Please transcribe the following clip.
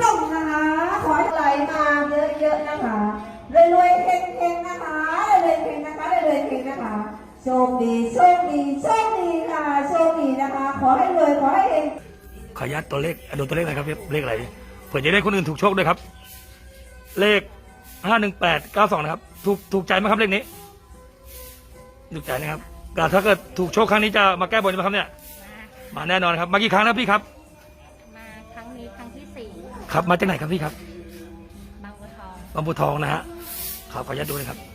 มาเยอะๆนะคะรวยๆเฮงๆนะคะรวยๆเฮงๆนะคะรวยๆเฮงๆนะคะโชคดีโชคดีโชคดีค่ะโชคดีนะคะ ขอให้รวยขอให้เฮงขออนุญาตตัวเลขอะดูตัวเลขหน่อยครับเลขอะไรเผื่อจะได้คนอื่นถูกโชคด้วยครับ เลขห้าหนึ่งแปดเก้าสองนะครับ ถูกถูกใจไหมครับเลขนี้ถูกใจนะครับแต่ถ้าเกิดถูกโชคครั้งนี้จะมาแก้บนไหมครับเนี่ยมาแน่นอนครับมากี่ครั้งแล้วพี่ครับ ครับมาจากไหนครับพี่ครับบางบัวทองบางบัวทองนะฮะครับขออนุญาตดูเลยครับ